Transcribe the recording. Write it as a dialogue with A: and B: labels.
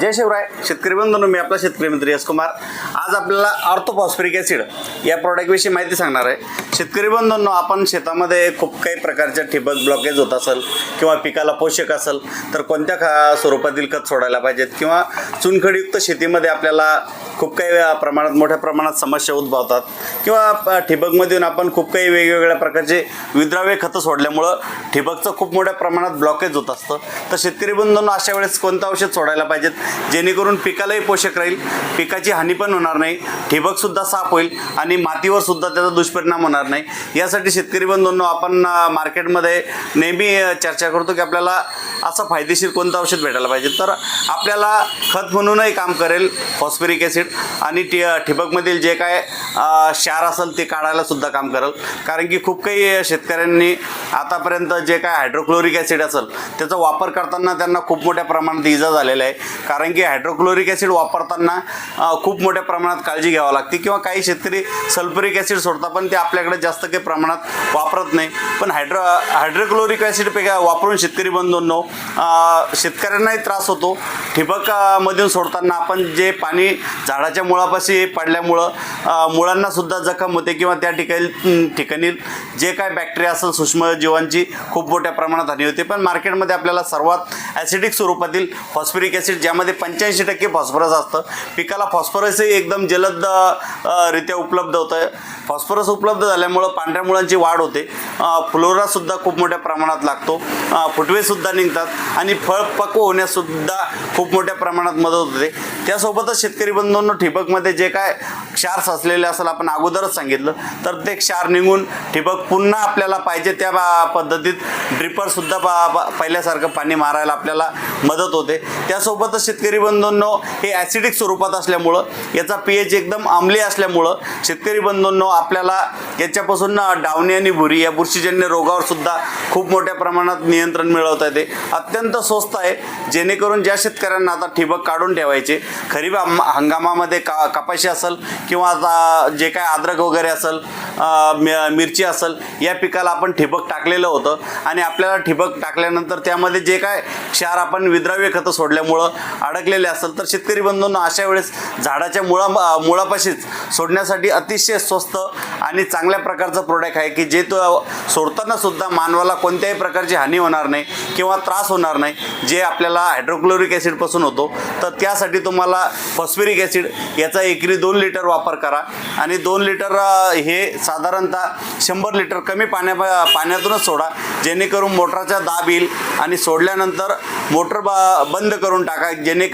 A: जय शिवराय. शेतकरी बंधून मी आपला शेतकरी मित्र यश कुमार. आज आपल्याला ऑर्थोफॉस्फरिक ॲसिड या प्रॉडक्टविषयी माहिती सांगणार आहे. शेतकरी बंधूंनो आपण शेतामध्ये खूप काही प्रकारच्या ठिबक ब्लॉकेज होत असेल किंवा पिकाला पोषक असेल तर कोणत्या खा स्वरूपातील खत सोडायला पाहिजेत किंवा चुनखडीयुक्त शेतीमध्ये आपल्याला खूप काही प्रमाणात मोठ्या प्रमाणात समस्या उद्भवतात किंवा ठिबकमधून आपण खूप काही वेगवेगळ्या प्रकारचे विद्राव्य खतं सोडल्यामुळं ठिबकचं खूप मोठ्या प्रमाणात ब्लॉकेज होत असतं. तर शेतकरी बंधूंनो अशा वेळेस कोणतं औषध सोडायला पाहिजे? पाहिजेत. जेणेकरून पिकालाही पोषक राहील पिकाची हानी पण होणार नाही ठिबकसुद्धा साफ होईल आणि मातीवर सुद्धा त्याचा दुष्परिणाम होणार नाही. यासाठी शेतकरी बंधूंनो आपण मार्केटमध्ये नेहमी चर्चा करतो की आपल्याला असं फायदेशीर कोणतं औषध भेटायला पाहिजे. तर आपल्याला खत म्हणूनही काम करेल फॉस्फरिक ॲसिड आणि टि ठिबकमधील जे काय क्षार असेल ते काढायला सुद्धा काम करेल. कारण की खूप काही शेतकऱ्यांनी आतापर्यंत जे काय हायड्रोक्लोरिक ॲसिड असेल त्याचा वापर करताना त्यांना खूप मोठ्या प्रमाणात इजा झालेला आहे. कारण की हायड्रोक्लोरिक ॲसिड वापरताना खूप मोठ्या प्रमाणात काळजी घ्यावी लागते किंवा काही शेतकरी सल्फरिक ॲसिड सोडतात पण ते आपल्याकडे जास्त काही प्रमाणात वापरत नाही. पण हायड्रो हायड्रोक्लोरिक ॲसिडपेक्षा वापरून शेतकरी बंधूंनो अ, शेतकऱ्यांनाही त्रास होतो. ठिबकमधून सोडताना आपण जे पाणी झाडाच्या मुळापाशी पडल्यामुळं मुळांनासुद्धा जखम होते किंवा त्या ठिकाणी ठिकाणी जे काय बॅक्टेरिया असेल सूक्ष्म जीवांची खूप मोठ्या प्रमाणात हानी होते. पण मार्केटमध्ये आपल्याला सर्वात ॲसिडिक स्वरूपातील फॉस्फरिक ॲसिड ज्यामध्ये पंच्याऐंशी टक्के फॉस्फरस असतं. पिकाला फॉस्फरसही एकदम जलद रित्या उपलब्ध होतं. फॉस्फरस उपलब्ध झाल्यामुळं पांढऱ्या मुळांची वाढ होते. फ्लोरासुद्धा खूप मोठ्या प्रमाणात लागतो. फुटवेसुद्धा निघतात आणि फळ पक्व होण्यासुद्धा खूप मोठ्या प्रमाणात मदत होते. त्यासोबतच शेतकरी बंधूंनो ठिबकमध्ये जे काय क्षार साचलेले असेल आपण अगोदरच सांगितलं तर ते क्षार निघून ठिबक पुन्हा आपल्याला पाहिजे त्या पद्धतीत ड्रिपरसुद्धा पा पहिल्यासारखं पाणी मारायला आपल्याला मदत होते. त्यासोबतच शेतकरी बंधूंनो हे ॲसिडिक स्वरूपात असल्यामुळं याचा पी एच एकदम आम्ली असल्यामुळं शेतकरी बंधूंनो आपल्याला याच्यापासून डावणी आणि भुरी या बुरशीजन्य रोगावर सुद्धा खूप मोठ्या प्रमाणात नियंत्रण मिळवता येते. अत्यंत स्वस्त आहे. जेणेकरून ज्या शेतकऱ्यांना आता ठिबक काढून ठेवायचे खरीप हंगामामध्ये का कपाशी असेल किंवा आता जे काय अद्रक वगैरे असेल मिरची असेल या पिकाला आपण ठिबक टाकलेलं होतं आणि आपल्याला ठिबक टाकल्यानंतर त्यामध्ये जे काय क्षार आपण विद्राव्य खतं सोडल्यामुळं अडकलेले असेल तर शेतकरी बंधूंना अशा वेळेस झाडाच्या मुळा मुळापाशीच सोडण्यासाठी अतिशय स्वस्त आणि चांगल्या प्रकारचं प्रोडक्ट आहे की जे तो सोडताना सुद्धा मानवाला कोणत्याही प्रकारची हानी होणार नाही किंवा त्रास होणार नाही जे आपल्याला हायड्रोक्लोरिक ॲसिडपासून होतो. तर त्यासाठी तुम्हाला फॉस्फेरिक ॲसिड याचा एकरी दोन लिटर वापर करा. आणि दोन लिटर हे साधारणतः शंभर लिटर कमी पाण्या पाण्यातूनच सोडा. जेणेकरून मोटरचा दाब येईल आणि सोडल्यानंतर मोटर बा बंद करून टाका. जेणेकरून